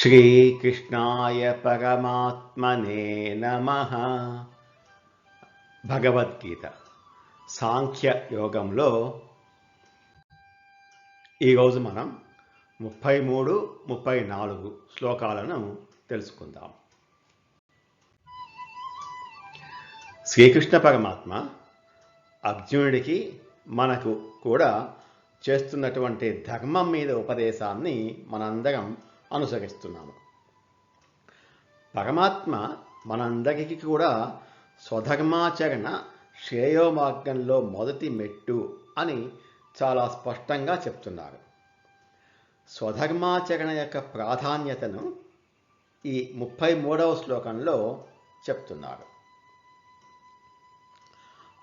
శ్రీకృష్ణాయ పరమాత్మనే నమ భగవద్గీత సాంఖ్య యోగంలో ఈరోజు మనం ముప్పై మూడు ముప్పై నాలుగు శ్లోకాలను తెలుసుకుందాం. శ్రీకృష్ణ పరమాత్మ అర్జునుడికి మనకు కూడా చేస్తున్నటువంటి ధర్మం మీద ఉపదేశాన్ని మనందరం అనుసరిస్తున్నాము. పరమాత్మ మనందరికీ కూడా స్వధర్మాచరణ శ్రేయో మార్గంలో మొదటి మెట్టు అని చాలా స్పష్టంగా చెప్తున్నారు. స్వధర్మాచరణ యొక్క ప్రాధాన్యతను ఈ ముప్పై మూడవ శ్లోకంలో చెప్తున్నారు.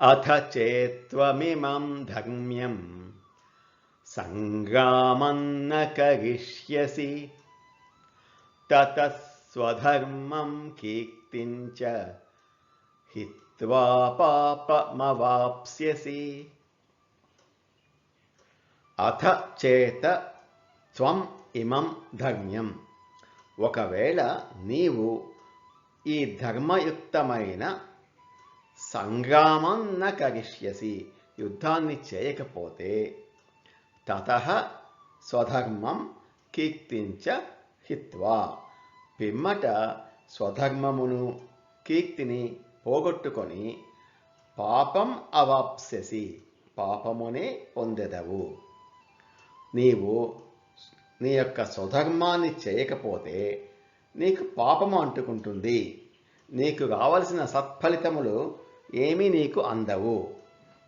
అథ చేత్వమిమం ధర్మ్యం సంగ్రామన్న కరిష్యసి తతస్వధర్మం కీర్తించ హిత్వా పాపమవాప్స్యసి అథ చేత త్వం ఇమం ధర్మ్యం ఒకవేళ నీవు ఈ ధర్మయుక్తమైన సంగ్రామం న కరిష్యసి యుద్ధాన్ని చేయకపోతే తత స్వధర్మం కీర్తించ హిత్వా. పిమ్మట స్వధర్మమును కీర్తిని పోగొట్టుకొని పాపం అవాప్స్యసి పాపమునే పొందెదవు. నీవు నీ యొక్క స్వధర్మాన్ని చేయకపోతే నీకు పాపము అంటుకుంటుంది. నీకు కావలసిన సత్ఫలితములు ఏమీ నీకు అందవు.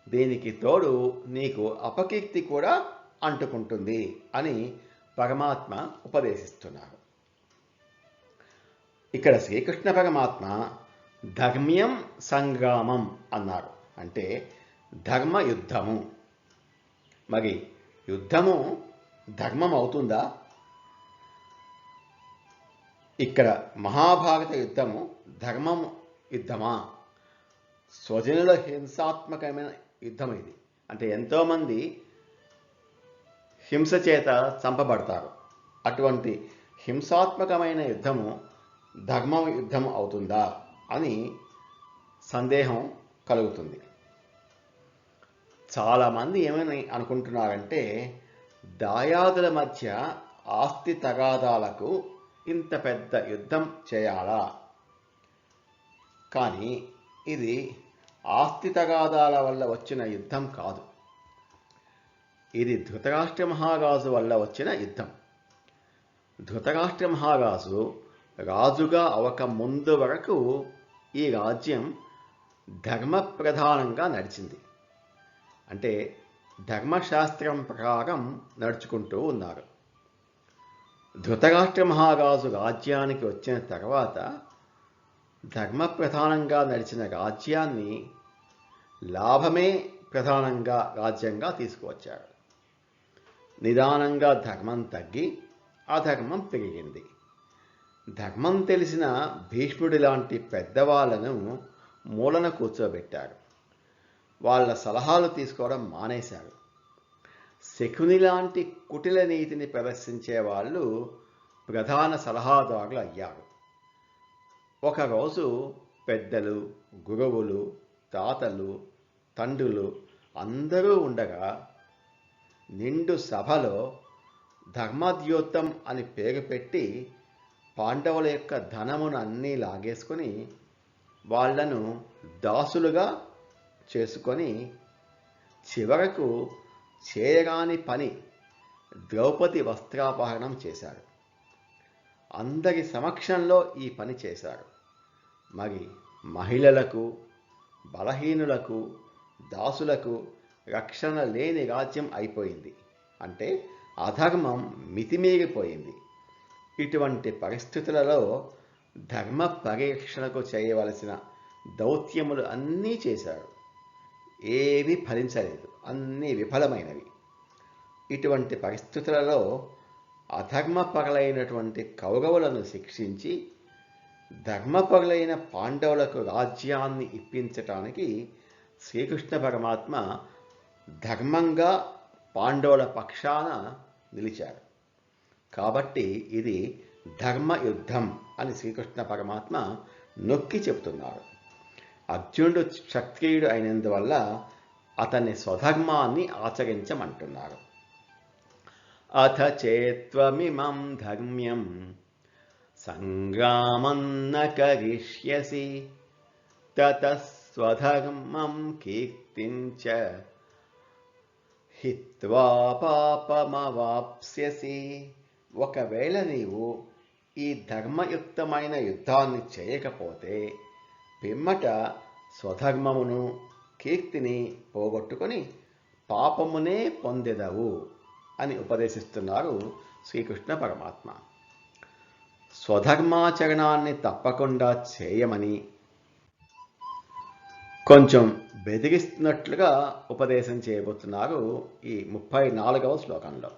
దీనికి తోడు నీకు అపకీర్తి కూడా అంటుకుంటుంది అని పరమాత్మ ఉపదేశిస్తున్నారు ఇక్కడ శ్రీకృష్ణ పరమాత్మ ధర్మ్యం సంగ్రామం అన్నారు. అంటే ధర్మ యుద్ధము మరి యుద్ధము ధర్మం అవుతుందా ఇక్కడ మహాభారత యుద్ధము ధర్మం యుద్ధమా? స్వజనుల హింసాత్మకమైన యుద్ధం ఇది. అంటే ఎంతోమంది హింస చేత చంపబడతారు. అటువంటి హింసాత్మకమైన యుద్ధము ధర్మం యుద్ధం అవుతుందా అని సందేహం కలుగుతుంది. చాలామంది ఏమని అనుకుంటున్నారంటే దాయాదుల మధ్య ఆస్తి తగాదాలకు ఇంత పెద్ద యుద్ధం చేయాలా? కానీ ఇది ఆస్తి తగాదాల వల్ల వచ్చిన యుద్ధం కాదు. ఇది ధృతరాష్ట్ర మహారాజు వల్ల వచ్చిన యుద్ధం. ధృతరాష్ట్ర మహారాజు రాజుగా అవక ముందు వరకు ఈ రాజ్యం ధర్మ ప్రధానంగా నడిచింది. అంటే ధర్మశాస్త్రం ప్రకారం నడుచుకుంటూ ఉన్నారు. ధృతరాష్ట్ర మహారాజు రాజ్యానికి వచ్చిన తర్వాత ధర్మ ప్రధానంగా నడిచిన రాజ్యాన్ని లాభమే ప్రధానంగా రాజ్యంగా తీసుకువచ్చారు. నిదానంగా ధర్మం తగ్గి అధర్మం పెరిగింది. ధర్మం తెలిసిన భీష్ముడి లాంటి పెద్దవాళ్ళను మూలన కూర్చోబెట్టారు. వాళ్ళ సలహాలు తీసుకోవడం మానేశారు. శకుని లాంటి కుటిల నీతిని ప్రదర్శించే వాళ్ళు ప్రధాన సలహాదారులు అయ్యారు. ఒకరోజు పెద్దలు గురువులు తాతలు తండ్రులు అందరూ ఉండగా నిండు సభలో ధర్మద్యోతం అని పేరు పెట్టి పాండవుల యొక్క ధనమును అన్నీ లాగేసుకొని వాళ్ళను దాసులుగా చేసుకొని చివరకు చేయరాని పని ద్రౌపది వస్త్రాపహరణం చేశారు అందరి సమక్షంలో ఈ పని చేశారు మరి మహిళలకు బలహీనులకు దాసులకు రక్షణ లేని రాజ్యం అయిపోయింది. అంటే అధర్మం మితిమీరిపోయింది. ఇటువంటి పరిస్థితులలో ధర్మ పరిరక్షణకు చేయవలసిన దౌత్యములు అన్నీ చేశారు. ఏవి ఫలించలేదు. అన్నీ విఫలమైనవి. ఇటువంటి పరిస్థితులలో అధర్మపరులైనటువంటి కౌరవులను శిక్షించి ధర్మపరులైన పాండవులకు రాజ్యాన్ని ఇప్పించటానికి శ్రీకృష్ణ పరమాత్మ ధర్మంగా పాండవుల పక్షాన నిలిచారు. కాబట్టి ఇది ధర్మ యుద్ధం అని శ్రీకృష్ణ పరమాత్మ నొక్కి చెబుతున్నారు అర్జునుడు క్షత్రియుడు అయినందువల్ల అతని స్వధర్మాన్ని ఆచరించమంటున్నారు అథ చేత్వమిమం ధర్మ్యం సంగ్రామన్న కరిష్యసి తతస్వధర్మం కీర్తించ హిత్వా పాపమవాప్స్యసి. ఒకవేళ నీవు ఈ ధర్మయుక్తమైన యుద్ధాన్ని చేయకపోతే పిమ్మట స్వధర్మమును కీర్తిని పోగొట్టుకొని పాపమునే పొందెదవు అని ఉపదేశిస్తున్నారు శ్రీకృష్ణ పరమాత్మ. స్వధర్మాచరణాన్ని తప్పకుండా చేయమని కొంచెం బెదిరిస్తున్నట్లుగా ఉపదేశం చేయబోతున్నారు ఈ ముప్పై నాలుగవ శ్లోకంలో.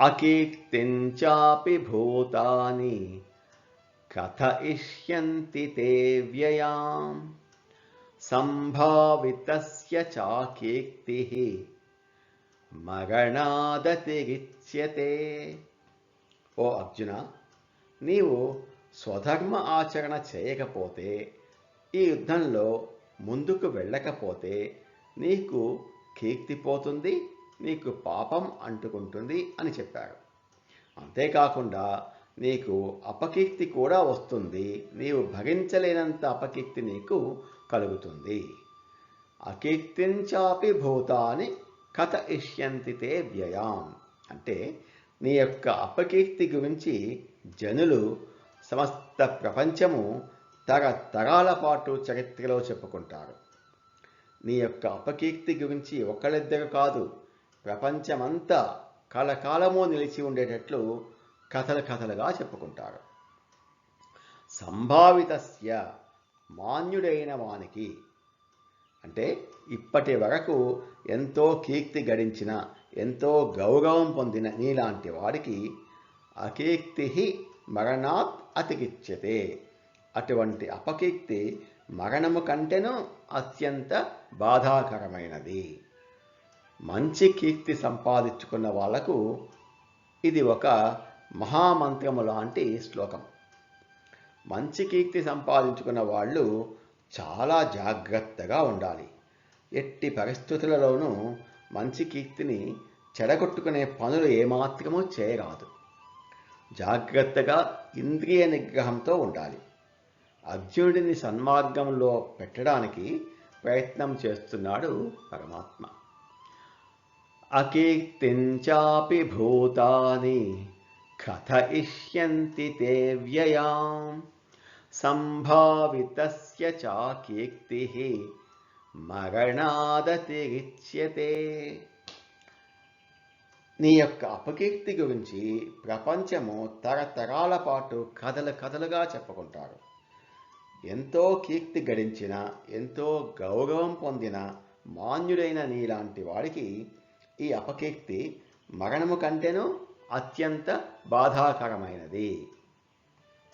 అకీర్తించాపి భూతాని కథయిష్యంతి తే వ్యయాం సంభావితస్య చాకీర్తి మరణాదతిరిచ్యతే. ఓ అర్జున నీవు స్వధర్మ ఆచరణ చేయకపోతే ఈ యుద్ధంలో ముందుకు వెళ్ళకపోతే నీకు కీర్తి పోతుంది నీకు పాపం అంటుకుంటుంది అని చెప్పారు. అంతేకాకుండా నీకు అపకీర్తి కూడా వస్తుంది నీవు భరించలేనంత అపకీర్తి నీకు కలుగుతుంది. అకీర్తించాపి భూతాని కథ ఇష్యంతితే వ్యయాం. అంటే నీ యొక్క అపకీర్తి గురించి జనులు సమస్త ప్రపంచము తరతరాల పాటు చరిత్రలో చెప్పుకుంటారు. నీ యొక్క అపకీర్తి గురించి ఒకళ్ళిద్దరు కాదు ప్రపంచమంతా కలకాలము నిలిచి ఉండేటట్లు కథలు కథలుగా చెప్పుకుంటారు. సంభావితస్య మాన్యుడైన వానికి అంటే ఇప్పటి వరకు ఎంతో కీర్తి గడించిన ఎంతో గౌరవం పొందిన నీలాంటి వాడికి అకీర్తి మరణాత్ అతికిచ్యతే. అటువంటి అపకీర్తి మరణము కంటేనూ అత్యంత బాధాకరమైనది. మంచి కీర్తి సంపాదించుకున్న వాళ్ళకు ఇది ఒక మహామంత్రము లాంటి శ్లోకం. మంచి కీర్తి సంపాదించుకున్న వాళ్ళు చాలా జాగ్రత్తగా ఉండాలి. ఎట్టి పరిస్థితులలోనూ మంచి కీర్తిని చెడగొట్టుకునే పనులు ఏమాత్రమూ చేయరాదు. జాగ్రత్తగా ఇంద్రియ నిగ్రహంతో ఉండాలి. అర్జునుడిని సన్మార్గంలో పెట్టడానికి ప్రయత్నం చేస్తున్నాడు పరమాత్మ. అకీర్తించాపి భూతాని కథయిష్యంతి తే వ్యయాం. సంభావితస్య చాకీర్తి మరణాదతిరిచ్యతే. నీ యొక్క అపకీర్తి గురించి ప్రపంచము తరతరాల పాటు కథలు కథలుగా చెప్పుకుంటారు. ఎంతో కీర్తి గడించిన ఎంతో గౌరవం పొందిన మాన్యుడైన నీలాంటి వాడికి ఈ అపకీర్తి మరణము కంటేనూ అత్యంత బాధాకరమైనది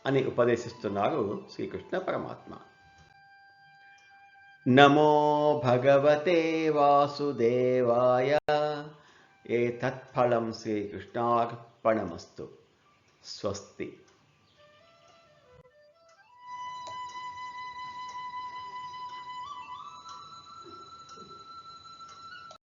అని ఉపదేశిస్తున్నారు శ్రీకృష్ణ పరమాత్మ. నమో భగవతే వాసుదేవాయ. ఏ తత్ఫలం శ్రీకృష్ణార్పణమస్తు. స్వస్తి.